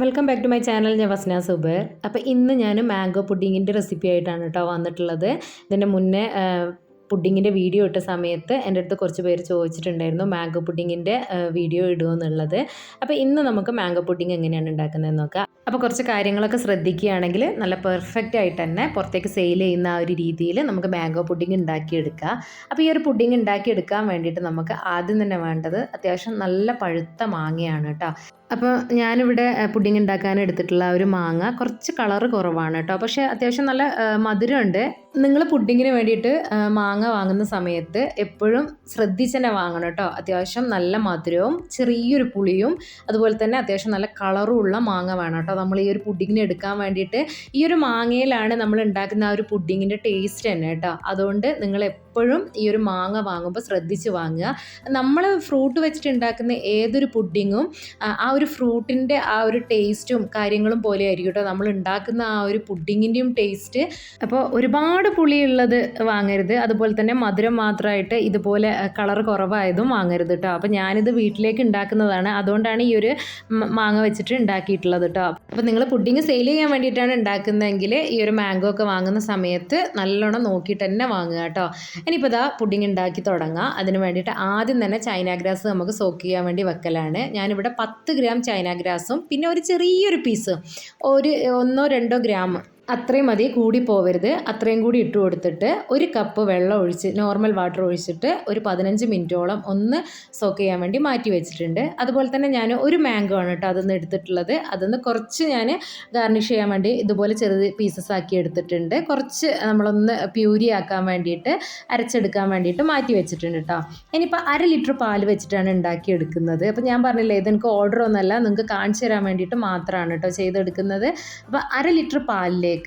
Welcome back to my channel ഞാൻ വസ്ന സുബർ. അപ്പോൾ ഇന്ന് ഞാൻ മാംഗോ പുഡിങ്ങിന്റെ റെസിപ്പി ആയിട്ടാണ് കേട്ടോ വന്നിട്ടുള്ളത്. ഇതിന്റെ മുന്നേ പുഡിങ്ങിന്റെ വീഡിയോ ഇട്ട സമയത്ത് എന്റെ അടുത്ത് കുറച്ച് പേര് ചോദിച്ചിട്ടുണ്ടായിരുന്നു മാംഗോ പുഡിങ്ങിന്റെ വീഡിയോ ഇടുമോ എന്നുള്ളത്. അപ്പോൾ ഇന്ന് നമുക്ക് മാംഗോ പുഡിങ് എങ്ങനെയാണ് ഉണ്ടാക്കുന്നത് നോക്കാം. അപ്പോൾ കുറച്ച് കാര്യങ്ങളൊക്കെ ശ്രദ്ധിക്കുകയാണെങ്കിൽ നല്ല പെർഫെക്റ്റ് ആയിട്ട് തന്നെ പുറത്തേക്ക് സെയിൽ ചെയ്യുന്ന ആ ഒരു രീതിയിൽ നമുക്ക് മാംഗോ പുഡിങ് ഉണ്ടാക്കിയെടുക്കാം. അപ്പോൾ ഈ ഒരു പുഡിങ് ഉണ്ടാക്കിയെടുക്കാൻ വേണ്ടിയിട്ട് നമുക്ക് ആദ്യം തന്നെ വേണ്ടത് അത്യാവശ്യം നല്ല പഴുത്ത മാങ്ങയാണ് കേട്ടോ അപ്പോൾ ഞാനിവിടെ പുഡിംഗ് ഉണ്ടാക്കാൻ എടുത്തിട്ടുള്ള ഒരു മാങ്ങ. കുറച്ച് കളർ കുറവാണ് കേട്ടോ. പക്ഷേ അത്യാവശ്യം നല്ല മധുരമുണ്ട്. നിങ്ങൾ പുഡിങ്ങിന് വേണ്ടിയിട്ട് മാങ്ങ വാങ്ങുന്ന സമയത്ത് എപ്പോഴും ശ്രദ്ധിച്ച് തന്നെ വാങ്ങണം കേട്ടോ. അത്യാവശ്യം നല്ല മധുരവും ചെറിയൊരു പുളിയും അതുപോലെ തന്നെ അത്യാവശ്യം നല്ല കളറും ഉള്ള മാങ്ങ വേണം കേട്ടോ. നമ്മൾ ഈ ഒരു പുഡിങ്ങിന് എടുക്കാൻ വേണ്ടിയിട്ട് ഈ ഒരു മാങ്ങയിലാണ് നമ്മൾ ഉണ്ടാക്കുന്ന ആ ഒരു പുഡിങ്ങിന്റെ ടേസ്റ്റ് തന്നെ കേട്ടോ. അതുകൊണ്ട് നിങ്ങൾ എപ്പോഴും ഈ ഒരു മാങ്ങ വാങ്ങുമ്പോൾ ശ്രദ്ധിച്ച് വാങ്ങുക. നമ്മൾ ഫ്രൂട്ട് വെച്ചിട്ട് ഉണ്ടാക്കുന്ന ഏതൊരു പുഡിങ്ങും ആ ഒരു ഫ്രൂട്ടിന്റെ ആ ഒരു ടേസ്റ്റും കാര്യങ്ങളും പോലെ ആയിരിക്കും കേട്ടോ നമ്മൾ ഉണ്ടാക്കുന്ന ആ ഒരു പുഡിങ്ങിന്റെയും ടേസ്റ്റ്. അപ്പോൾ ഒരുപാട് പുളിയുള്ളത് വാങ്ങരുത്. അതുപോലെ തന്നെ മധുരം മാത്രമായിട്ട് ഇതുപോലെ കളർ കുറവായതും വാങ്ങരുത് കേട്ടോ അപ്പോൾ ഞാനിത് വീട്ടിലേക്ക് ഉണ്ടാക്കുന്നതാണ്. അതുകൊണ്ടാണ് ഈ ഒരു മാങ്ങ വെച്ചിട്ട് ഉണ്ടാക്കിയിട്ടുള്ളത് കേട്ടോ അപ്പോൾ നിങ്ങൾ പുഡിങ് സെയിൽ ചെയ്യാൻ വേണ്ടിയിട്ടാണ് ഉണ്ടാക്കുന്നതെങ്കിൽ ഈ ഒരു മാംഗോ ഒക്കെ വാങ്ങുന്ന സമയത്ത് നല്ലോണം നോക്കിയിട്ട് തന്നെ വാങ്ങുക കേട്ടോ ഇനിയിപ്പോൾ ഇതാ പുഡിങ് ഉണ്ടാക്കി തുടങ്ങാം. അതിന് വേണ്ടിയിട്ട് ആദ്യം തന്നെ ചൈന ഗ്രാസ് നമുക്ക് സോക്ക് ചെയ്യാൻ വേണ്ടി വെക്കലാണ്. ഞാനിവിടെ പത്ത് ഗ്രാം ചൈന ഗ്രാസും. പിന്നെ ഒരു ചെറിയൊരു പീസ്. ഒരു ഒന്നോ രണ്ടോ ഗ്രാം. അത്രയും മതി കൂടി പോവരുത്. അത്രയും കൂടി ഇട്ട് കൊടുത്തിട്ട് ഒരു കപ്പ് വെള്ളം ഒഴിച്ച് നോർമൽ വാട്ടർ ഒഴിച്ചിട്ട് ഒരു പതിനഞ്ച് മിനിറ്റോളം ഒന്ന് സോക്ക് ചെയ്യാൻ വേണ്ടി മാറ്റി വെച്ചിട്ടുണ്ട്. അതുപോലെ തന്നെ ഞാൻ ഒരു മാംഗോ ആണ് കേട്ടോ അതൊന്ന് എടുത്തിട്ടുള്ളത്. അതൊന്ന് കുറച്ച് ഞാൻ ഗാർണിഷ് ചെയ്യാൻ വേണ്ടി ഇതുപോലെ ചെറിയ പീസസ് ആക്കി എടുത്തിട്ടുണ്ട്. കുറച്ച് നമ്മളൊന്ന് പ്യൂരി ആക്കാൻ വേണ്ടിയിട്ട് അരച്ചെടുക്കാൻ വേണ്ടിയിട്ട് മാറ്റി വെച്ചിട്ടുണ്ട് കേട്ടോ. ഇനിയിപ്പോൾ അര ലിറ്റർ പാൽ വെച്ചിട്ടാണ് ഉണ്ടാക്കി എടുക്കുന്നത് അപ്പോൾ ഞാൻ പറഞ്ഞില്ലേ ഇതെനിക്ക് ഓർഡർ ഒന്നല്ല നിങ്ങൾക്ക് കാണിച്ചു തരാൻ വേണ്ടിയിട്ട് മാത്രമാണ് കേട്ടോ ചെയ്തെടുക്കുന്നത്. അപ്പോൾ അര ലിറ്റർ പാലിലേക്ക്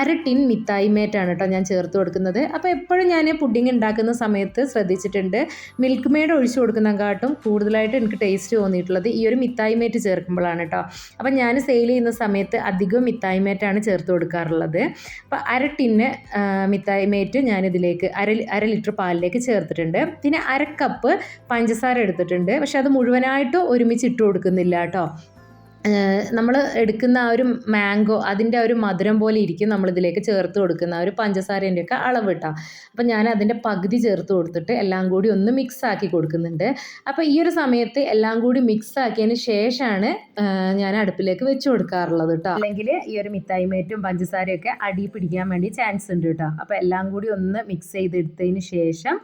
അര ടിൻ മിഠായി മേറ്റാണ് കേട്ടോ ഞാൻ ചേർത്ത് കൊടുക്കുന്നത്. അപ്പോൾ എപ്പോഴും ഞാൻ പുഡിംഗ് ഉണ്ടാക്കുന്ന സമയത്ത് ശ്രദ്ധിച്ചിട്ടുണ്ട്. മിൽക്ക് മെയ്ഡ് ഒഴിച്ചു കൊടുക്കുന്നതിനെക്കാട്ടും കൂടുതലായിട്ട് എനിക്ക് ടേസ്റ്റ് തോന്നിയിട്ടുള്ളത് ഈ ഒരു മിഠായി മേറ്റ് ചേർക്കുമ്പോഴാണ് കേട്ടോ. അപ്പോൾ ഞാൻ സെയിൽ ചെയ്യുന്ന സമയത്ത് അധികവും മിഠായി മേറ്റാണ് ചേർത്ത് കൊടുക്കാറുള്ളത്. അപ്പോൾ അര ടിന്ന് മിഠായി മേറ്റ് ഞാനിതിലേക്ക് അര അര ലിറ്റർ പാലിലേക്ക് ചേർത്തിട്ടുണ്ട്. പിന്നെ അര കപ്പ് പഞ്ചസാര എടുത്തിട്ടുണ്ട്. പക്ഷെ അത് മുഴുവനായിട്ട് ഒരുമിച്ച് ഇട്ട് കൊടുക്കുന്നില്ല കേട്ടോ. നമ്മൾ എടുക്കുന്ന ആ ഒരു മാംഗോ അതിന്റെ ആ ഒരു മധുരം പോലെ ഇരിക്കും നമ്മളിതിലേക്ക് ചേർത്ത് കൊടുക്കുന്ന ആ ഒരു പഞ്ചസാരേന്റെ ഒക്കെ അളവ് കേട്ടോ. അപ്പോൾ ഞാൻ അതിന്റെ പകുതി ചേർത്ത് കൊടുത്തിട്ട് എല്ലാം കൂടി ഒന്ന് മിക്സ് ആക്കി കൊടുക്കുന്നുണ്ട്. അപ്പോൾ ഈ ഒരു സമയത്ത് എല്ലാം കൂടി മിക്സ് ആക്കിയതിന് ശേഷമാണ് ഞാൻ അടുപ്പിലേക്ക് വെച്ച് കൊടുക്കാറുള്ളത് കേട്ടോ. അല്ലെങ്കിൽ ഈ ഒരു മിഠായി മേറ്റും പഞ്ചസാരയൊക്കെ അടി പിടിക്കാൻ വേണ്ടി ചാൻസ് ഉണ്ട് കേട്ടോ. അപ്പോൾ എല്ലാം കൂടി ഒന്ന് മിക്സ് ചെയ്തെടുത്തതിന് ശേഷം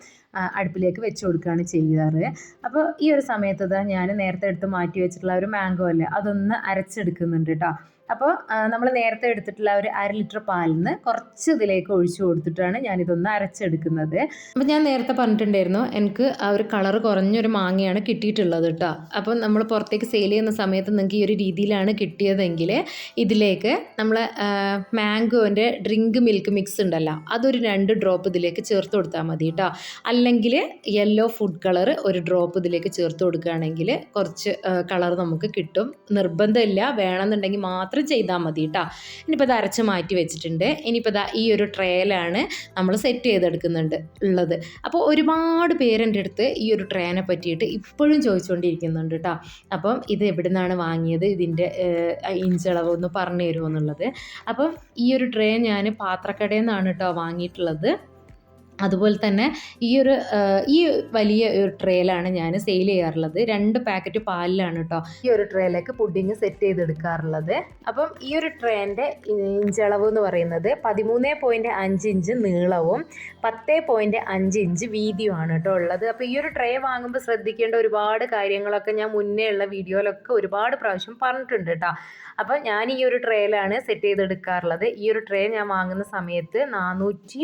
അടുപ്പിലേക്ക് വെച്ച് കൊടുക്കുകയാണ് ചെയ്യാറ്. അപ്പോൾ ഈ ഒരു സമയത്ത് ഞാൻ നേരത്തെ എടുത്ത് മാറ്റി വെച്ചിട്ടുള്ള ഒരു മാംഗോ അല്ലേ അതൊന്ന് അരച്ചെടുക്കുന്നുണ്ട് കേട്ടോ അപ്പോൾ നമ്മൾ നേരത്തെ എടുത്തിട്ടുള്ള ഒരു അര ലിറ്റർ പാലിൽ നിന്ന് കുറച്ച് ഇതിലേക്ക് ഒഴിച്ചു കൊടുത്തിട്ടാണ് ഞാനിതൊന്ന് അരച്ചെടുക്കുന്നത്. അപ്പോൾ ഞാൻ നേരത്തെ പറഞ്ഞിട്ടുണ്ടായിരുന്നു എനിക്ക് ആ ഒരു കളർ കുറഞ്ഞൊരു മാങ്ങയാണ് കിട്ടിയിട്ടുള്ളത് കേട്ടോ അപ്പോൾ നമ്മൾ പുറത്തേക്ക് സെയിൽ ചെയ്യുന്ന സമയത്ത് നിങ്ങൾക്ക് ഈ ഒരു രീതിയിലാണ് കിട്ടിയതെങ്കിൽ ഇതിലേക്ക് നമ്മൾ മാംഗോന്റെ ഡ്രിങ്ക് മിൽക്ക് മിക്സ് ഉണ്ടല്ലോ അതൊരു രണ്ട് ഡ്രോപ്പ് ഇതിലേക്ക് ചേർത്ത് കൊടുത്താൽ മതി കേട്ടോ അല്ലെങ്കിൽ യെല്ലോ ഫുഡ് കളർ ഒരു ഡ്രോപ്പ് ഇതിലേക്ക് ചേർത്ത് കൊടുക്കുകയാണെങ്കിൽ കുറച്ച് കളർ നമുക്ക് കിട്ടും. നിർബന്ധമില്ല. വേണമെന്നുണ്ടെങ്കിൽ മാത്രം ചെയ്താൽ മതി കേട്ടോ ഇനിയിപ്പോൾ ഇത് അരച്ച് മാറ്റി വെച്ചിട്ടുണ്ട്. ഇനിയിപ്പോൾ ദാ ഈ ഒരു ട്രേയിലാണ് നമ്മൾ സെറ്റ് ചെയ്തെടുക്കുന്നുണ്ട് ഉള്ളത്. അപ്പോൾ ഒരുപാട് പേരെന്റെ അടുത്ത് ഈ ഒരു ട്രേനെ പറ്റിയിട്ട് ഇപ്പോഴും ചോദിച്ചുകൊണ്ടിരിക്കുന്നുണ്ട് കേട്ടോ അപ്പം ഇത് എവിടെ നിന്നാണ് വാങ്ങിയത്? ഇതിന്റെ ഇഞ്ചളവ് ഒന്ന് പറഞ്ഞു തരുമോ എന്നുള്ളത്. അപ്പം ഈ ഒരു ട്രേ ഞാൻ പാത്രക്കടയിൽ നിന്നാണ് കേട്ടോ വാങ്ങിയിട്ടുള്ളത്. അതുപോലെ തന്നെ ഈ ഒരു ഈ വലിയ ഒരു ട്രേയിലാണ് ഞാൻ സെയിൽ ചെയ്യാറുള്ളത്. രണ്ട് പാക്കറ്റ് പാലിലാണ് കേട്ടോ ഈ ഒരു ട്രേയിലേക്ക് പുഡിങ് സെറ്റ് ചെയ്തെടുക്കാറുള്ളത്. അപ്പം ഈ ഒരു ട്രേന്റെ ഇഞ്ചളവ് എന്ന് പറയുന്നത് പതിമൂന്ന് പോയിന്റ് അഞ്ച് ഇഞ്ച് നീളവും പത്ത് പോയിന്റ് അഞ്ച് ഇഞ്ച് വീതിയുമാണ് കേട്ടോ ഉള്ളത്. അപ്പോൾ ഈ ഒരു ട്രേ വാങ്ങുമ്പോൾ ശ്രദ്ധിക്കേണ്ട ഒരുപാട് കാര്യങ്ങളൊക്കെ ഞാൻ മുന്നേ ഉള്ള വീഡിയോയിലൊക്കെ ഒരുപാട് പ്രാവശ്യം പറഞ്ഞിട്ടുണ്ട് കേട്ടോ അപ്പോൾ ഞാൻ ഈ ഒരു ട്രേയിലാണ് സെറ്റ് ചെയ്തെടുക്കാറുള്ളത്. ഈ ഒരു ട്രേ ഞാൻ വാങ്ങുന്ന സമയത്ത് നാനൂറ്റി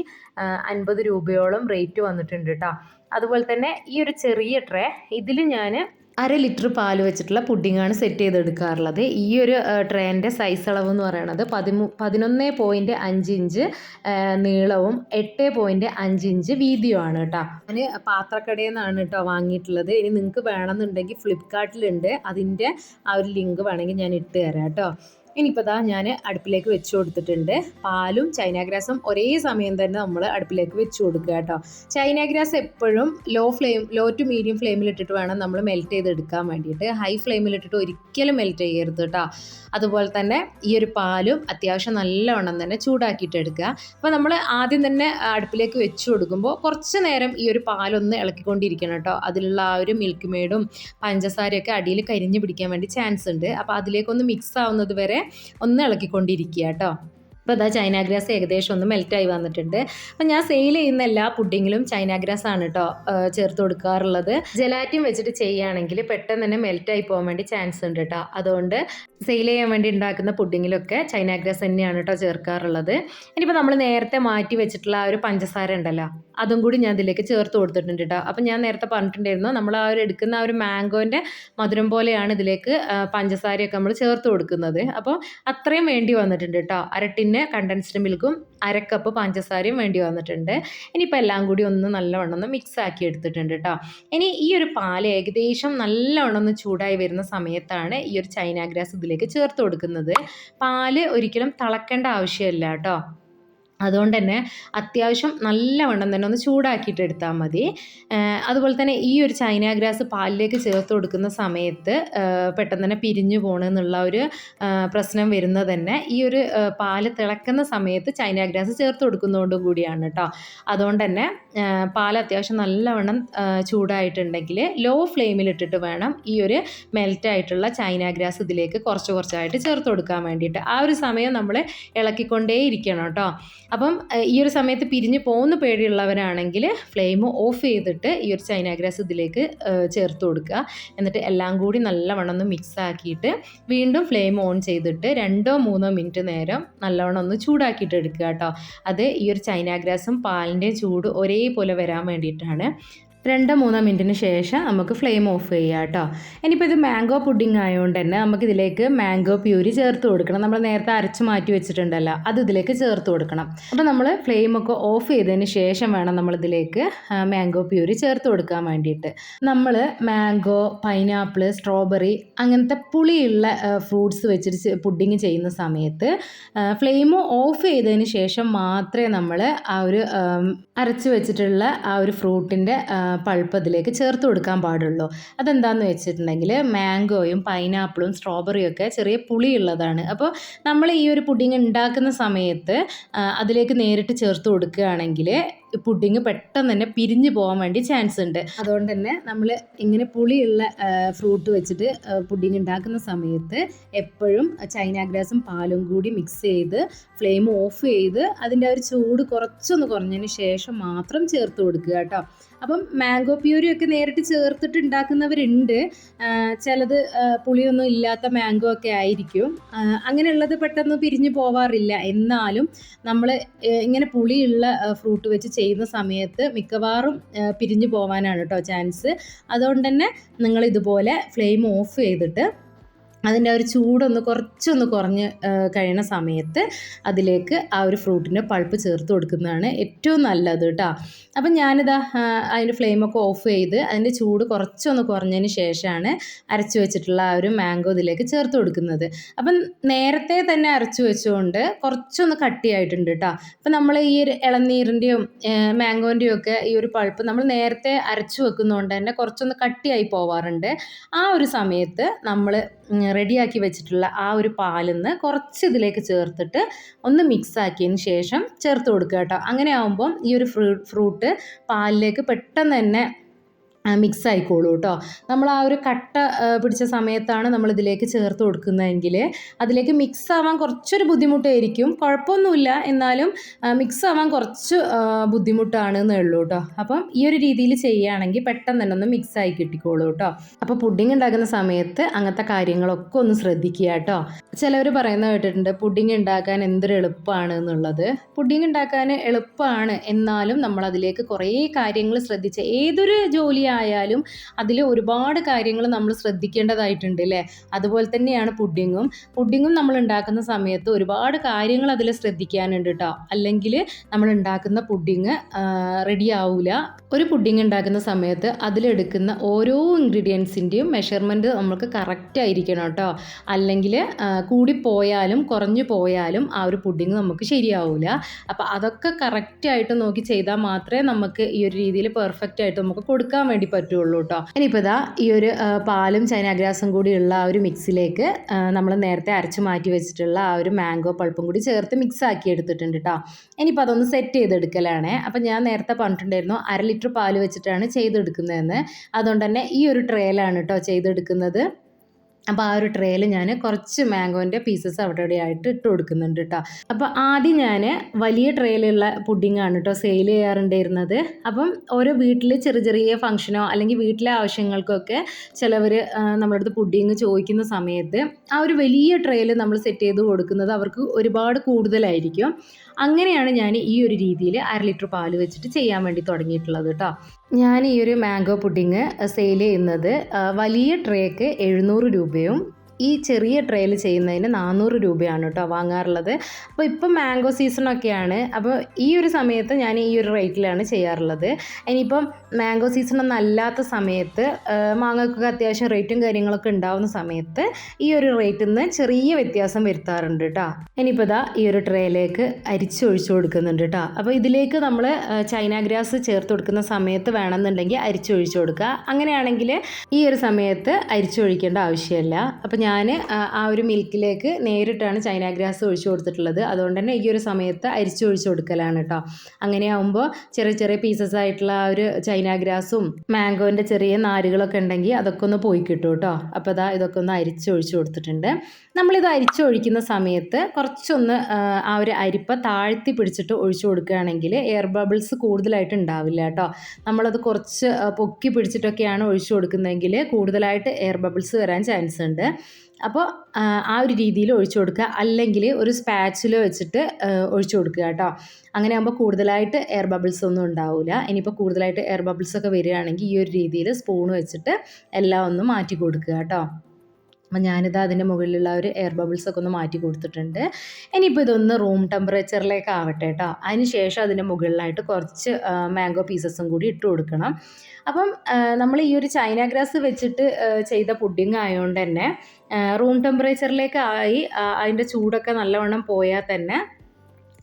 അൻപത് രൂപയോളം റേറ്റ് വന്നിട്ടുണ്ട് കേട്ടോ അതുപോലെ തന്നെ ഈ ഒരു ചെറിയ ട്രേ ഇതിൽ ഞാൻ അര ലിറ്റർ പാൽ വെച്ചിട്ടുള്ള പുഡിങ്ങാണ് സെറ്റ് ചെയ്തെടുക്കാറുള്ളത്. ഈ ഒരു ട്രേന്റെ സൈസ് അളവ് എന്ന് പറയുന്നത് പതിമൂ പതിനൊന്ന് പോയിന്റ് അഞ്ച് ഇഞ്ച് നീളവും എട്ട് പോയിന്റ് അഞ്ച് ഇഞ്ച് വീതിയുമാണ് കേട്ടോ ഞാൻ പാത്രക്കടയിൽ നിന്നാണ് കേട്ടോ വാങ്ങിയിട്ടുള്ളത്. ഇനി നിങ്ങൾക്ക് വേണമെന്നുണ്ടെങ്കിൽ ഫ്ലിപ്കാർട്ടിലുണ്ട് അതിന്റെ ആ ഒരു ലിങ്ക് വേണമെങ്കിൽ ഞാൻ ഇട്ട് തരാം കേട്ടോ ഇനിയിപ്പോൾ ദാ ഞാൻ അടുപ്പിലേക്ക് വെച്ച് കൊടുത്തിട്ടുണ്ട്. പാലും ചൈന ഗ്രാസും ഒരേ സമയം തന്നെ നമ്മൾ അടുപ്പിലേക്ക് വെച്ച് കൊടുക്കുക കേട്ടോ. ചൈന ഗ്രാസ് എപ്പോഴും low flame low to medium ഫ്ലെയിമിൽ ഇട്ടിട്ട് വേണം നമ്മൾ മെൽറ്റ് ചെയ്തെടുക്കാൻ വേണ്ടിയിട്ട്. ഹൈ ഫ്ലെയിമിൽ ഇട്ടിട്ട് ഒരിക്കലും മെൽറ്റ് ചെയ്യരുത് കേട്ടോ. അതുപോലെ തന്നെ ഈ ഒരു പാലും അത്യാവശ്യം നല്ലവണ്ണം തന്നെ ചൂടാക്കിയിട്ട് എടുക്കുക. അപ്പോൾ നമ്മൾ ആദ്യം തന്നെ അടുപ്പിലേക്ക് വെച്ച് കൊടുക്കുമ്പോൾ കുറച്ച് നേരം ഈ ഒരു പാലൊന്ന് ഇളക്കിക്കൊണ്ടിരിക്കണം കേട്ടോ. അതിലുള്ള ആ ഒരു മിൽക്ക് മെയ്ഡും പഞ്ചസാരയൊക്കെ അടിയിൽ കരിഞ്ഞ് പിടിക്കാൻ വേണ്ടി ചാൻസ് ഉണ്ട്. അപ്പോൾ അതിലേക്കൊന്ന് മിക്സ് ആവുന്നത് വരെ ഒന്ന് ഇളക്കിക്കൊണ്ടിരിക്കുക കേട്ടോ. അപ്പോൾ അതാ ചൈന ഗ്രാസ് ഏകദേശം ഒന്ന് മെൽറ്റായി വന്നിട്ടുണ്ട്. അപ്പം ഞാൻ സെയിൽ ചെയ്യുന്ന എല്ലാ പുഡിങ്ങിലും ചൈന ഗ്രാസ് ആണ് കേട്ടോ ചേർത്ത് കൊടുക്കാറുള്ളത്. ജലാറ്റിൻ വെച്ചിട്ട് ചെയ്യുകയാണെങ്കിൽ പെട്ടെന്ന് തന്നെ മെൽറ്റായി പോകാൻ വേണ്ടി ചാൻസ് ഉണ്ട് കേട്ടോ അതുകൊണ്ട് സെയിൽ ചെയ്യാൻ വേണ്ടി ഉണ്ടാക്കുന്ന പുഡിങ്ങിലൊക്കെ ചൈന ഗ്രാസ് തന്നെയാണ് കേട്ടോ ചേർക്കാറുള്ളത്. ഇനിയിപ്പോൾ നമ്മൾ നേരത്തെ മാറ്റി വെച്ചിട്ടുള്ള ആ ഒരു പഞ്ചസാര ഉണ്ടല്ലോ അതും കൂടി ഞാൻ ഇതിലേക്ക് ചേർത്ത് കൊടുത്തിട്ടുണ്ട് കേട്ടോ അപ്പം ഞാൻ നേരത്തെ പറഞ്ഞിട്ടുണ്ടായിരുന്നു നമ്മൾ ആ ഒരു എടുക്കുന്ന ആ ഒരു മാംഗോന്റെ മധുരം പോലെയാണ് ഇതിലേക്ക് പഞ്ചസാരയൊക്കെ നമ്മൾ ചേർത്ത് കൊടുക്കുന്നത്. അപ്പോൾ അത്രയും വേണ്ടി വന്നിട്ടുണ്ട് കേട്ടോ അര ടിന്ന് കണ്ടൻസ്ഡ് മിൽക്കും അരക്കപ്പ് കപ്പ് പഞ്ചസാരയും വേണ്ടി വന്നിട്ടുണ്ട്. ഇനിയിപ്പോൾ എല്ലാം കൂടി ഒന്ന് നല്ലവണ്ണം ഒന്ന് മിക്സ് ആക്കി എടുത്തിട്ടുണ്ട് കേട്ടോ ഇനി ഈ ഒരു പാൽ ഏകദേശം നല്ലവണ്ണം ഒന്ന് ചൂടായി വരുന്ന സമയത്താണ് ഈ ഒരു ചൈന ഗ്രാസ് ഇതിലേക്ക് ചേർത്ത് കൊടുക്കുന്നത്. പാൽ ഒരിക്കലും തിളക്കേണ്ട ആവശ്യമില്ല കേട്ടോ അതുകൊണ്ട് തന്നെ അത്യാവശ്യം നല്ലവണ്ണം തന്നെ ഒന്ന് ചൂടാക്കിയിട്ട് എടുത്താൽ മതി. അതുപോലെ തന്നെ ഈ ഒരു ചൈന ഗ്രാസ് പാലിലേക്ക് ചേർത്ത് കൊടുക്കുന്ന സമയത്ത് പെട്ടെന്ന് തന്നെ പിരിഞ്ഞു പോകണമെന്നുള്ള ഒരു പ്രശ്നം വരുന്നത് തന്നെ ഈ ഒരു പാൽ തിളക്കുന്ന സമയത്ത് ചൈന ഗ്രാസ് ചേർത്ത് കൊടുക്കുന്നതുകൊണ്ടും കൂടിയാണ് കേട്ടോ അതുകൊണ്ട് തന്നെ പാൽ അത്യാവശ്യം നല്ലവണ്ണം ചൂടായിട്ടുണ്ടെങ്കിൽ ലോ ഫ്ലെയിമിലിട്ടിട്ട് വേണം ഈ ഒരു മെൽറ്റ് ആയിട്ടുള്ള ചൈന ഗ്രാസ് ഇതിലേക്ക് കുറച്ച് കുറച്ചായിട്ട് ചേർത്ത് കൊടുക്കാൻ വേണ്ടിയിട്ട്. ആ ഒരു സമയം നമ്മൾ ഇളക്കിക്കൊണ്ടേ ഇരിക്കണം കേട്ടോ അപ്പം ഈ ഒരു സമയത്ത് പിരിഞ്ഞ് പോകുന്ന പേടിയുള്ളവരാണെങ്കിൽ ഫ്ലെയിം ഓഫ് ചെയ്തിട്ട് ഈ ഒരു ചൈന ഗ്രാസ് ഇതിലേക്ക് ചേർത്ത് കൊടുക്കുക. എന്നിട്ട് എല്ലാം കൂടി നല്ലവണ്ണം ഒന്ന് മിക്സ് ആക്കിയിട്ട് വീണ്ടും ഫ്ലെയിം ഓൺ ചെയ്തിട്ട് രണ്ടോ മൂന്നോ മിനിറ്റ് നേരം നല്ലവണ്ണം ഒന്ന് ചൂടാക്കിയിട്ട് എടുക്കുക കേട്ടോ. അത് ഈ ഒരു ചൈന ഗ്രാസും പാലിന്റെയും ചൂട് ഒരേപോലെ വരാൻ വേണ്ടിയിട്ടാണ്. രണ്ടോ മൂന്നോ മിനിറ്റിന് ശേഷം നമുക്ക് ഫ്ലെയിം ഓഫ് ചെയ്യാം കേട്ടോ. ഇനിയിപ്പോൾ ഇത് മാംഗോ പുഡിംഗ് ആയതുകൊണ്ട് തന്നെ നമുക്ക് ഇതിലേക്ക് മാംഗോ പ്യൂരി ചേർത്ത് കൊടുക്കണം. നമ്മൾ നേരത്തെ അരച്ച് മാറ്റി വെച്ചിട്ടുണ്ടല്ലോ അത് ഇതിലേക്ക് ചേർത്ത് കൊടുക്കണം. അപ്പോൾ നമ്മൾ ഫ്ലെയിമൊക്കെ ഓഫ് ചെയ്തതിന് ശേഷം വേണം നമ്മളിതിലേക്ക് മാംഗോ പ്യൂരി ചേർത്ത് കൊടുക്കാൻ വേണ്ടിയിട്ട്. നമ്മൾ മാംഗോ പൈനാപ്പിൾ സ്ട്രോബെറി അങ്ങനത്തെ പുളിയുള്ള ഫ്രൂട്ട്സ് വെച്ചിട്ട് പുഡിങ് ചെയ്യുന്ന സമയത്ത് ഫ്ലെയിം ഓഫ് ചെയ്തതിന് ശേഷം മാത്രമേ നമ്മൾ ആ ഒരു അരച്ച് വെച്ചിട്ടുള്ള ആ ഒരു ഫ്രൂട്ടിന്റെ പൾപ്പ് അതിലേക്ക് ചേർത്ത് കൊടുക്കാൻ പാടുള്ളൂ. അതെന്താണെന്ന് വെച്ചിട്ടുണ്ടെങ്കിൽ മാംഗോയും പൈനാപ്പിളും സ്ട്രോബെറിയും ഒക്കെ ചെറിയ പുളിയുള്ളതാണ്. അപ്പോൾ നമ്മൾ ഈ ഒരു പുഡിങ് ഉണ്ടാക്കുന്ന സമയത്ത് അതിലേക്ക് നേരിട്ട് ചേർത്ത് കൊടുക്കുകയാണെങ്കിൽ പുഡിങ് പെട്ടെന്ന് തന്നെ പിരിഞ്ഞു പോകാൻ വേണ്ടി ചാൻസ് ഉണ്ട്. അതുകൊണ്ട് തന്നെ നമ്മൾ ഇങ്ങനെ പുളിയുള്ള ഫ്രൂട്ട് വെച്ചിട്ട് പുഡിങ് ഉണ്ടാക്കുന്ന സമയത്ത് എപ്പോഴും ചൈന ഗ്രാസും പാലും കൂടി മിക്സ് ചെയ്ത് ഫ്ലെയിം ഓഫ് ചെയ്ത് അതിന്റെ ഒരു ചൂട് കുറച്ചൊന്ന് കുറഞ്ഞതിന് ശേഷം മാത്രം ചേർത്ത് കൊടുക്കുക കേട്ടോ. അപ്പം മാംഗോ പ്യൂരി ഒക്കെ നേരിട്ട് ചേർത്തിട്ട് ഉണ്ടാക്കുന്നവരുണ്ട് ചിലത് പുളിയൊന്നും ഇല്ലാത്ത മാംഗോ ഒക്കെ ആയിരിക്കും. അങ്ങനെയുള്ളത് പെട്ടെന്ന് പിരിഞ്ഞു പോവാറില്ല. എന്നാലും നമ്മൾ ഇങ്ങനെ പുളിയുള്ള ഫ്രൂട്ട് വെച്ച് ചെയ്യുന്ന സമയത്ത് മിക്കവാറും പിരിഞ്ഞു പോവാനാണ് കേട്ടോ ചാൻസ്. അതുകൊണ്ട് തന്നെ നിങ്ങൾ ഇതുപോലെ ഫ്ലെയിം ഓഫ് ചെയ്തിട്ട് അതിന്റെ ആ ഒരു ചൂടൊന്ന് കുറച്ചൊന്ന് കുറഞ്ഞ് കഴിയണ സമയത്ത് അതിലേക്ക് ആ ഒരു ഫ്രൂട്ടിന്റെ പൾപ്പ് ചേർത്ത് കൊടുക്കുന്നതാണ് ഏറ്റവും നല്ലത് കേട്ടോ അപ്പം ഞാനിതാ അതിന്റെ ഫ്ലെയിമൊക്കെ ഓഫ് ചെയ്ത് അതിന്റെ ചൂട് കുറച്ചൊന്ന് കുറഞ്ഞതിന് ശേഷമാണ് അരച്ചു വെച്ചിട്ടുള്ള ആ ഒരു മാംഗോ ഇതിലേക്ക് ചേർത്ത് കൊടുക്കുന്നത്. അപ്പം നേരത്തെ തന്നെ അരച്ചു വെച്ചുകൊണ്ട് കുറച്ചൊന്ന് കട്ടിയായിട്ടുണ്ട് കേട്ടോ അപ്പം നമ്മൾ ഈ ഒരു ഇളനീരിന്റെയും മാംഗോന്റെയും ഒക്കെ ഈ ഒരു പൾപ്പ് നമ്മൾ നേരത്തെ അരച്ചു വെക്കുന്നതുകൊണ്ട് തന്നെ കുറച്ചൊന്ന് കട്ടിയായി പോവാറുണ്ട്. ആ ഒരു സമയത്ത് നമ്മൾ റെഡിയാക്കി വെച്ചിട്ടുള്ള ആ ഒരു പാലിൽ നിന്ന് കുറച്ച് ഇതിലേക്ക് ചേർത്തിട്ട് ഒന്ന് മിക്സ് ആക്കിയതിന് ശേഷം ചേർത്ത് കൊടുക്കുക കേട്ടോ. അങ്ങനെ ആകുമ്പം ഈ ഒരു ഫ്രൂ ഫ്രൂട്ട് പാലിലേക്ക് പെട്ടെന്ന് തന്നെ മിക്സ് ആയിക്കോളൂ കേട്ടോ. നമ്മൾ ആ ഒരു കട്ട പിടിച്ച സമയത്താണ് നമ്മൾ ഇതിലേക്ക് ചേർത്ത് കൊടുക്കുന്നതെങ്കിൽ അതിലേക്ക് മിക്സ് ആവാൻ കുറച്ചൊരു ബുദ്ധിമുട്ടായിരിക്കും. കുഴപ്പമൊന്നുമില്ല. എന്നാലും മിക്സ് ആവാൻ കുറച്ച് ബുദ്ധിമുട്ടാണ് എന്നേ ഉള്ളൂ കേട്ടോ. അപ്പം ഈ ഒരു രീതിയിൽ ചെയ്യുകയാണെങ്കിൽ പെട്ടെന്ന് തന്നെ ഒന്ന് മിക്സ് ആയി കിട്ടിക്കോളൂ കേട്ടോ. അപ്പോൾ പുഡിംഗ് ഉണ്ടാക്കുന്ന സമയത്ത് അങ്ങനത്തെ കാര്യങ്ങളൊക്കെ ഒന്ന് ശ്രദ്ധിക്കുക കേട്ടോ. ചിലവർ പറയുന്നത് കേട്ടിട്ടുണ്ട് പുഡിംഗ് ഉണ്ടാക്കാൻ എന്തൊരു എളുപ്പമാണ് എന്നുള്ളത്. പുഡിംഗ് ഉണ്ടാക്കാൻ എളുപ്പമാണ്. എന്നാലും നമ്മൾ അതിലേക്ക് കുറേ കാര്യങ്ങൾ ശ്രദ്ധിച്ച് ഏതൊരു ജോലിയാണ് ആയാലും അതിൽ ഒരുപാട് കാര്യങ്ങൾ നമ്മൾ ശ്രദ്ധിക്കേണ്ടതായിട്ടുണ്ട് അല്ലേ അതുപോലെ തന്നെയാണ് പുഡിങ്ങും. പുഡിങ്ങും നമ്മൾ ഉണ്ടാക്കുന്ന സമയത്ത് ഒരുപാട് കാര്യങ്ങൾ അതിൽ ശ്രദ്ധിക്കാനുണ്ട് കേട്ടോ അല്ലെങ്കിൽ നമ്മൾ ഉണ്ടാക്കുന്ന പുഡിങ് റെഡി ആവില്ല ഒരു പുഡിങ് ഉണ്ടാക്കുന്ന സമയത്ത് അതിലെടുക്കുന്ന ഓരോ ഇൻഗ്രീഡിയൻസിന്റെയും മെഷർമെന്റ് നമുക്ക് കറക്റ്റ് ആയിരിക്കണം കേട്ടോ അല്ലെങ്കിൽ കൂടിപ്പോയാലും കുറഞ്ഞു പോയാലും ആ ഒരു പുഡിങ് നമുക്ക് ശരിയാവില്ല അപ്പോൾ അതൊക്കെ കറക്റ്റായിട്ട് നോക്കി ചെയ്താൽ മാത്രമേ നമുക്ക് ഈ ഒരു രീതിയിൽ പെർഫെക്റ്റ് ആയിട്ട് നമുക്ക് കൊടുക്കാൻ വേണ്ടി പറ്റുള്ളൂ കേട്ടോ ഇനിയിപ്പോൾ ഇതാ ഈ ഒരു പാലും ചൈനാഗ്രാസും കൂടിയുള്ള ആ ഒരു മിക്സിലേക്ക് നമ്മൾ നേരത്തെ അരച്ചു മാറ്റി വെച്ചിട്ടുള്ള ആ ഒരു മാംഗോ പൾപ്പും കൂടി ചേർത്ത് മിക്സ് ആക്കി എടുത്തിട്ടുണ്ട് കേട്ടോ ഇനിയിപ്പോൾ അതൊന്ന് സെറ്റ് ചെയ്തെടുക്കലാണ് അപ്പം ഞാൻ നേരത്തെ പറഞ്ഞിട്ടുണ്ടായിരുന്നു അര ലിറ്റർ പാൽ വെച്ചിട്ടാണ് ചെയ്തെടുക്കുന്നതെന്ന് അതുകൊണ്ട് തന്നെ ഈ ഒരു ട്രേയിലാണ് കേട്ടോ ചെയ്തെടുക്കുന്നത് അപ്പോൾ ആ ഒരു ട്രേയിൽ ഞാൻ കുറച്ച് മാംഗോന്റെ പീസസ് അവിടെ ഇവിടെ ആയിട്ട് ഇട്ട് കൊടുക്കുന്നുണ്ട് കേട്ടോ അപ്പോൾ ആദ്യം ഞാൻ വലിയ ട്രേയിലുള്ള പുഡിങ്ങാണ് കേട്ടോ സെയിൽ ചെയ്യാറുണ്ടായിരുന്നത്. അപ്പം ഓരോ വീട്ടിൽ ചെറിയ ചെറിയ ഫംഗ്ഷനോ അല്ലെങ്കിൽ വീട്ടിലെ ആവശ്യങ്ങൾക്കൊക്കെ ചിലവർ നമ്മുടെ അടുത്ത് പുഡിങ് ചോദിക്കുന്ന സമയത്ത് ആ ഒരു വലിയ ട്രേയിൽ നമ്മൾ സെറ്റ് ചെയ്ത് കൊടുക്കുന്നത് അവർക്ക് ഒരുപാട് കൂടുതലായിരിക്കും. അങ്ങനെയാണ് ഞാൻ ഈ ഒരു രീതിയിൽ അര ലിറ്റർ പാൽ വെച്ചിട്ട് ചെയ്യാൻ വേണ്ടി തുടങ്ങിയിട്ടുള്ളത് കേട്ടോ ഞാൻ ഈ ഒരു മാംഗോ പുഡിങ് സെയിൽ ചെയ്യുന്നത് വലിയ ട്രേക്ക് എഴുന്നൂറ് രൂപയും ഈ ചെറിയ ട്രയൽ ചെയ്യുന്നതിന് നാനൂറ് രൂപയാണ് കേട്ടോ വാങ്ങാറുള്ളത്. അപ്പോൾ ഇപ്പം മാംഗോ സീസണൊക്കെയാണ് അപ്പോൾ ഈ ഒരു സമയത്ത് ഞാൻ ഈ ഒരു റേറ്റിലാണ് ചെയ്യാറുള്ളത്. ഇനിയിപ്പം മാംഗോ സീസൺ ഒന്നും അല്ലാത്ത സമയത്ത് മാങ്ങക്കൊക്കെ അത്യാവശ്യം റേറ്റും കാര്യങ്ങളൊക്കെ ഉണ്ടാവുന്ന സമയത്ത് ഈ ഒരു റേറ്റിൽ നിന്ന് ചെറിയ വ്യത്യാസം വരുത്താറുണ്ട് കേട്ടോ. ഇനിയിപ്പോൾ ഇതാ ഈ ഒരു ട്രേയിലേക്ക് അരിച്ചൊഴിച്ചു കൊടുക്കുന്നുണ്ട് കേട്ടോ. അപ്പോൾ ഇതിലേക്ക് നമ്മൾ ചൈന ഗ്രാസ് ചേർത്ത് കൊടുക്കുന്ന സമയത്ത് വേണമെന്നുണ്ടെങ്കിൽ അരിച്ചൊഴിച്ചു കൊടുക്കുക. അങ്ങനെയാണെങ്കിൽ ഈ ഒരു സമയത്ത് അരിച്ചൊഴിക്കേണ്ട ആവശ്യമില്ല. അപ്പോൾ ഞാൻ ആ ഒരു മിൽക്കിലേക്ക് നേരിട്ടാണ് ചൈന ഗ്രാസ് ഒഴിച്ചു കൊടുത്തിട്ടുള്ളത്. അതുകൊണ്ട് തന്നെ ഈ ഒരു സമയത്ത് അരിച്ചു ഒഴിച്ചു കൊടുക്കലാണ് കേട്ടോ അങ്ങനെയാവുമ്പോൾ ചെറിയ ചെറിയ പീസസ് ആയിട്ടുള്ള ആ ഒരു ചൈന ഗ്രാസും ചെറിയ നാരുകളൊക്കെ ഉണ്ടെങ്കിൽ അതൊക്കെ ഒന്ന് പോയി കിട്ടും കേട്ടോ അപ്പോൾ ഇതാ ഇതൊക്കെ ഒന്ന് അരിച്ചൊഴിച്ചു കൊടുത്തിട്ടുണ്ട്. നമ്മളിത് അരിച്ചൊഴിക്കുന്ന സമയത്ത് കുറച്ചൊന്ന് ആ, ഒരു അരിപ്പ താഴ്ത്തി പിടിച്ചിട്ട് ഒഴിച്ചു കൊടുക്കുകയാണെങ്കിൽ എയർ ബബിൾസ് കൂടുതലായിട്ട് ഉണ്ടാവില്ല കേട്ടോ. നമ്മളത് കുറച്ച് പൊക്കി പിടിച്ചിട്ടൊക്കെയാണ് ഒഴിച്ചു കൊടുക്കുന്നതെങ്കിൽ കൂടുതലായിട്ട് എയർ ബബിൾസ് വരാൻ ചാൻസ് ഉണ്ട്. അപ്പോൾ ആ, ഒരു രീതിയിൽ ഒഴിച്ചു കൊടുക്കുക. അല്ലെങ്കിൽ ഒരു സ്പാച്ചിൽ വെച്ചിട്ട് ഒഴിച്ചു കൊടുക്കുക കേട്ടോ. അങ്ങനെ ആകുമ്പോൾ കൂടുതലായിട്ട് എയർ ബബിൾസ് ഒന്നും ഉണ്ടാവില്ല. ഇനിയിപ്പോൾ കൂടുതലായിട്ട് എയർ ബബിൾസ് ഒക്കെ വരികയാണെങ്കിൽ ഈ ഒരു രീതിയിൽ സ്പൂൺ വെച്ചിട്ട് എല്ലാം ഒന്ന് മാറ്റി കൊടുക്കുക കേട്ടോ. അപ്പം ഞാനിത് അതിന്റെ മുകളിലുള്ള ഒരു എയർ ബബിൾസ് ഒക്കെ ഒന്ന് മാറ്റി കൊടുത്തിട്ടുണ്ട്. ഇനിയിപ്പോൾ ഇതൊന്ന് റൂം ടെമ്പറേച്ചറിലേക്ക് ആവട്ടെ കേട്ടോ അതിന് ശേഷം അതിന്റെ മുകളിലായിട്ട് കുറച്ച് മാംഗോ പീസസും കൂടി ഇട്ട് കൊടുക്കണം. അപ്പം നമ്മൾ ഈ ഒരു ചൈന ഗ്രാസ് വെച്ചിട്ട് ചെയ്ത പുഡിങ് ആയതുകൊണ്ട് തന്നെ റൂം ടെമ്പറേച്ചറിലേക്ക് ആയി അതിന്റെ ചൂടൊക്കെ നല്ലവണ്ണം പോയാൽ തന്നെ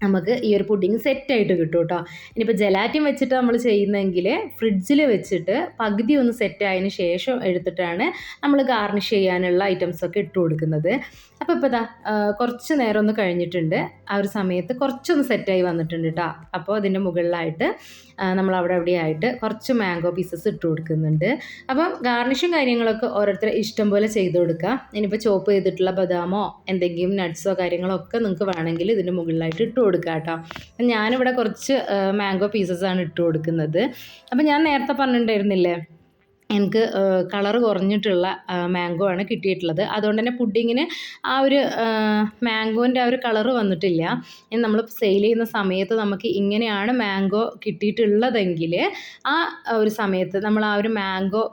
നമുക്ക് ഈ ഒരു പുഡിങ് സെറ്റായിട്ട് കിട്ടും കേട്ടോ. ഇനിയിപ്പോൾ ജലാറ്റിൻ വെച്ചിട്ട് നമ്മൾ ചെയ്യുന്നതെങ്കിൽ ഫ്രിഡ്ജിൽ വെച്ചിട്ട് പകുതി ഒന്ന് സെറ്റ് ശേഷം എടുത്തിട്ടാണ് നമ്മൾ ഗാർണിഷ് ചെയ്യാനുള്ള ഐറ്റംസൊക്കെ ഇട്ട് കൊടുക്കുന്നത്. അപ്പോൾ ഇപ്പോൾ ഇതാ കുറച്ച് നേരം ഒന്ന് കഴിഞ്ഞിട്ടുണ്ട്. ആ ഒരു സമയത്ത് കുറച്ചൊന്ന് സെറ്റായി വന്നിട്ടുണ്ട് കേട്ടോ അപ്പോൾ അതിന്റെ മുകളിലായിട്ട് നമ്മൾ അവിടെ അവിടെ ആയിട്ട് കുറച്ച് മാംഗോ പീസസ് ഇട്ട് കൊടുക്കുന്നുണ്ട്. അപ്പം ഗാർണിഷും കാര്യങ്ങളൊക്കെ ഓരോരുത്തർ ഇഷ്ടം പോലെ ചെയ്ത് കൊടുക്കുക ഇനിയിപ്പോൾ ചോപ്പ് ചെയ്തിട്ടുള്ള ബദാമോ എന്തെങ്കിലും നട്ട്സോ കാര്യങ്ങളോ ഒക്കെ നിങ്ങൾക്ക് വേണമെങ്കിൽ ഇതിന്റെ മുകളിലായിട്ട് ഇട്ട് കൊടുക്കുക കേട്ടോ. ഞാനിവിടെ കുറച്ച് മാംഗോ പീസസ് ആണ് ഇട്ട് കൊടുക്കുന്നത്. അപ്പം ഞാൻ നേരത്തെ പറഞ്ഞിട്ടുണ്ടായിരുന്നില്ലേ എനിക്ക് കളർ കുറഞ്ഞിട്ടുള്ള മാംഗോ ആണ് കിട്ടിയിട്ടുള്ളത്. അതുകൊണ്ട് തന്നെ പുഡിങ്ങിന് ആ ഒരു മാംഗോന്റെ ആ ഒരു കളർ വന്നിട്ടില്ല. ഇനി നമ്മൾ സെയിൽ ചെയ്യുന്ന സമയത്ത് നമുക്ക് ഇങ്ങനെയാണ് മാംഗോ കിട്ടിയിട്ടുള്ളതെങ്കിൽ ആ ഒരു സമയത്ത് നമ്മൾ ആ ഒരു മാംഗോ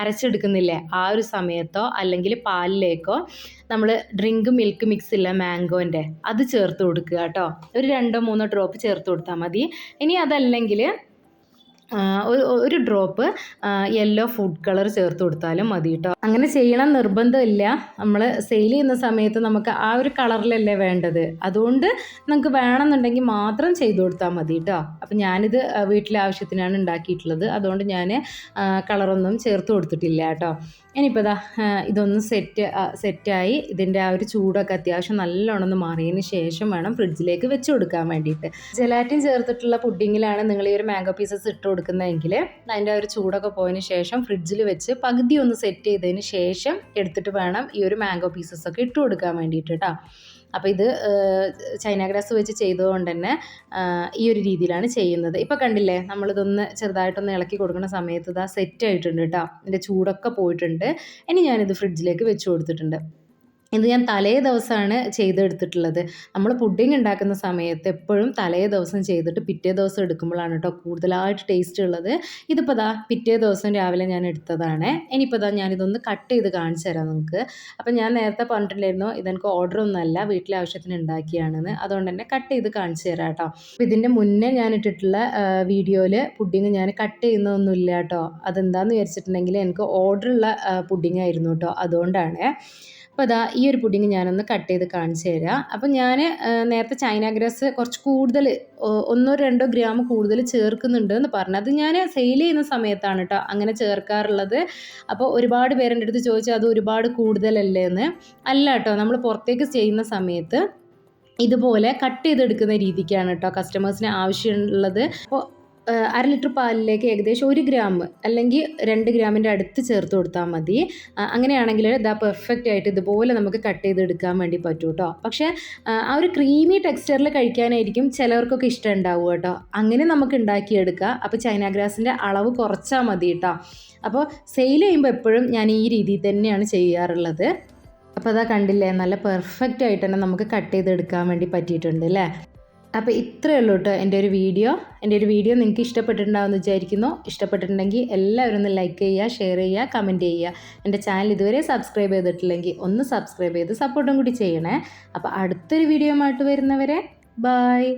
അരച്ചെടുക്കുന്നില്ലേ? ആ ഒരു സമയത്തോ അല്ലെങ്കിൽ പാലിലേക്കോ നമ്മൾ ഡ്രിങ്ക് മിൽക്ക് മിക്സ് ഇല്ല മാംഗോന്റെ അത് ചേർത്ത് കൊടുക്കുക കേട്ടോ. ഒരു രണ്ടോ മൂന്നോ ഡ്രോപ്പ് ചേർത്ത് കൊടുത്താൽ മതി. ഇനി അതല്ലെങ്കിൽ ഒരു ഡ്രോപ്പ് യെല്ലോ ഫുഡ് കളർ ചേർത്ത് കൊടുത്താലും മതി കേട്ടോ അങ്ങനെ ചെയ്യണം നിർബന്ധമില്ല. നമ്മൾ സെയിൽ ചെയ്യുന്ന സമയത്ത് നമുക്ക് ആ ഒരു കളറിലല്ലേ വേണ്ടത്. അതുകൊണ്ട് നമുക്ക് വേണമെന്നുണ്ടെങ്കിൽ മാത്രം ചെയ്തു കൊടുത്താൽ മതി കേട്ടോ അപ്പം ഞാനിത് വീട്ടിലെ ആവശ്യത്തിനാണ് ഉണ്ടാക്കിയിട്ടുള്ളത്. അതുകൊണ്ട് ഞാൻ കളറൊന്നും ചേർത്ത് കൊടുത്തിട്ടില്ല കേട്ടോ ഇനിയിപ്പോൾ ഇതാ ഇതൊന്ന് സെറ്റ് സെറ്റായി ഇതിന്റെ ആ ഒരു ചൂടൊക്കെ അത്യാവശ്യം നല്ലോണം ഒന്ന് മാറിയതിന് ശേഷം വേണം ഫ്രിഡ്ജിലേക്ക് വെച്ച് കൊടുക്കാൻ വേണ്ടിയിട്ട്. ജലാറ്റിൻ ചേർത്തിട്ടുള്ള പുഡിങ്ങിലാണ് നിങ്ങൾ ഈ ഒരു മാംഗോ പീസസ് ഇട്ട് കൊടുക്കുന്നതെങ്കിൽ അതിന്റെ ആ ഒരു ചൂടൊക്കെ പോയതിന് ശേഷം ഫ്രിഡ്ജിൽ വെച്ച് പകുതി ഒന്ന് സെറ്റ് ചെയ്തതിന് ശേഷം എടുത്തിട്ട് വേണം ഈ ഒരു മാംഗോ പീസസ് ഒക്കെ ഇട്ട് കൊടുക്കാൻ വേണ്ടിയിട്ട് കേട്ടോ അപ്പോൾ ഇത് ചൈന ഗ്രാസ് വെച്ച് ചെയ്തതുകൊണ്ട് തന്നെ ഈ ഒരു രീതിയിലാണ് ചെയ്യുന്നത്. ഇപ്പോൾ കണ്ടില്ലേ നമ്മളിതൊന്ന് ചെറുതായിട്ടൊന്ന് ഇളക്കി കൊടുക്കുന്ന സമയത്ത് ഇതാ സെറ്റ് ആയിട്ടുണ്ട് കേട്ടോ ഇതിന്റെ ചൂടൊക്കെ പോയിട്ടുണ്ട്. ഇനി ഞാനിത് ഫ്രിഡ്ജിലേക്ക് വെച്ച് കൊടുത്തിട്ടുണ്ട്. ഇത് ഞാൻ തലേ ദിവസമാണ് ചെയ്തെടുത്തിട്ടുള്ളത്. നമ്മൾ പുഡിംഗ് ഉണ്ടാക്കുന്ന സമയത്ത് എപ്പോഴും തലേ ദിവസം ചെയ്തിട്ട് പിറ്റേ ദിവസം എടുക്കുമ്പോഴാണ് കേട്ടോ കൂടുതലായിട്ട് ടേസ്റ്റ് ഉള്ളത്. ഇതിപ്പോൾ ദാ പിറ്റേ ദിവസം രാവിലെ ഞാൻ എടുത്തതാണ്. ഇനിയിപ്പോൾ ദാ ഞാനിതൊന്ന് കട്ട് ചെയ്ത് കാണിച്ചു തരാം നിങ്ങൾക്ക് അപ്പം ഞാൻ നേരത്തെ പറഞ്ഞിട്ടുണ്ടായിരുന്നു ഇതെനിക്ക് ഓർഡർ ഒന്നുമല്ല വീട്ടിലെ ആവശ്യത്തിന് ഉണ്ടാക്കിയാണെന്ന്. അതുകൊണ്ട് തന്നെ കട്ട് ചെയ്ത് കാണിച്ചു തരാം കേട്ടോ. അപ്പോൾ ഇതിന്റെ മുന്നേ ഞാൻ ഇട്ടിട്ടുള്ള വീഡിയോയിൽ പുഡിംഗ് ഞാൻ കട്ട് ചെയ്യുന്നതൊന്നുമില്ല കേട്ടോ. അതെന്താണെന്ന് വിചാരിച്ചിട്ടുണ്ടെങ്കിൽ എനിക്ക് ഓർഡറുള്ള പുഡിംഗ് ആയിരുന്നു കേട്ടോ. അതുകൊണ്ടാണ്. അപ്പോൾ അതാ ഈ ഒരു പുഡിങ് ഞാനൊന്ന് കട്ട് ചെയ്ത് കാണിച്ചു തരാം. അപ്പോൾ ഞാൻ നേരത്തെ ചൈന ഗ്രാസ് കുറച്ച് കൂടുതൽ ഒന്നോ രണ്ടോ ഗ്രാം കൂടുതൽ ചേർക്കുന്നുണ്ട് എന്ന് പറഞ്ഞു. അത് ഞാൻ സെയിൽ ചെയ്യുന്ന സമയത്താണ് കേട്ടോ അങ്ങനെ ചേർക്കാറുള്ളത്. അപ്പോൾ ഒരുപാട് പേരെന്റെ അടുത്ത് ചോദിച്ചാൽ അത് ഒരുപാട് കൂടുതലല്ലേ? എന്ന്. അല്ല കേട്ടോ നമ്മൾ പുറത്തേക്ക് ചെയ്യുന്ന സമയത്ത് ഇതുപോലെ കട്ട് ചെയ്തെടുക്കുന്ന രീതിക്കാണ് കേട്ടോ കസ്റ്റമേഴ്സിന് ആവശ്യമുള്ളത്. അപ്പോൾ അര ലിറ്റർ പാലിലേക്ക് ഏകദേശം ഒരു ഗ്രാം അല്ലെങ്കിൽ രണ്ട് ഗ്രാമിന്റെ അടുത്ത് ചേർത്ത് കൊടുത്താൽ മതി. അങ്ങനെയാണെങ്കിൽ ഇതാ പെർഫെക്റ്റ് ആയിട്ട് ഇതുപോലെ നമുക്ക് കട്ട് ചെയ്തെടുക്കാൻ വേണ്ടി പറ്റും കേട്ടോ പക്ഷേ ആ, ഒരു ക്രീമി ടെക്സ്ചറിൽ കഴിക്കാനായിരിക്കും ചിലവർക്കൊക്കെ ഇഷ്ടം ഉണ്ടാവുക കേട്ടോ അങ്ങനെ നമുക്ക് ഉണ്ടാക്കിയെടുക്കുക അപ്പോൾ ചൈന ഗ്രാസിന്റെ അളവ് കുറച്ചാൽ മതി കേട്ടോ അപ്പോൾ സെയിൽ ചെയ്യുമ്പോൾ എപ്പോഴും ഞാൻ ഈ രീതിയിൽ തന്നെയാണ് ചെയ്യാറുള്ളത്. അപ്പോൾ അതാ കണ്ടില്ലേ നല്ല പെർഫെക്റ്റ് ആയിട്ട് തന്നെ നമുക്ക് കട്ട് ചെയ്തെടുക്കാൻ വേണ്ടി പറ്റിയിട്ടുണ്ട് അല്ലേ അപ്പോൾ ഇത്രയേ ഉള്ളൂ കേട്ടോ എന്റെ ഒരു വീഡിയോ. എന്റെ ഒരു വീഡിയോ നിങ്ങൾക്ക് ഇഷ്ടപ്പെട്ടിട്ടുണ്ടാവുമെന്ന് വിചാരിക്കുന്നു. ഇഷ്ടപ്പെട്ടിട്ടുണ്ടെങ്കിൽ എല്ലാവരും ഒന്ന് ലൈക്ക് ചെയ്യുക ഷെയർ ചെയ്യുക കമന്റ് ചെയ്യുക. എന്റെ ചാനൽ ഇതുവരെ സബ്സ്ക്രൈബ് ചെയ്തിട്ടില്ലെങ്കിൽ ഒന്ന് സബ്സ്ക്രൈബ് ചെയ്ത് സപ്പോർട്ടും കൂടി ചെയ്യണേ. അപ്പോൾ അടുത്തൊരു വീഡിയോ ആയിട്ട് വരുന്നവരെ ബായ്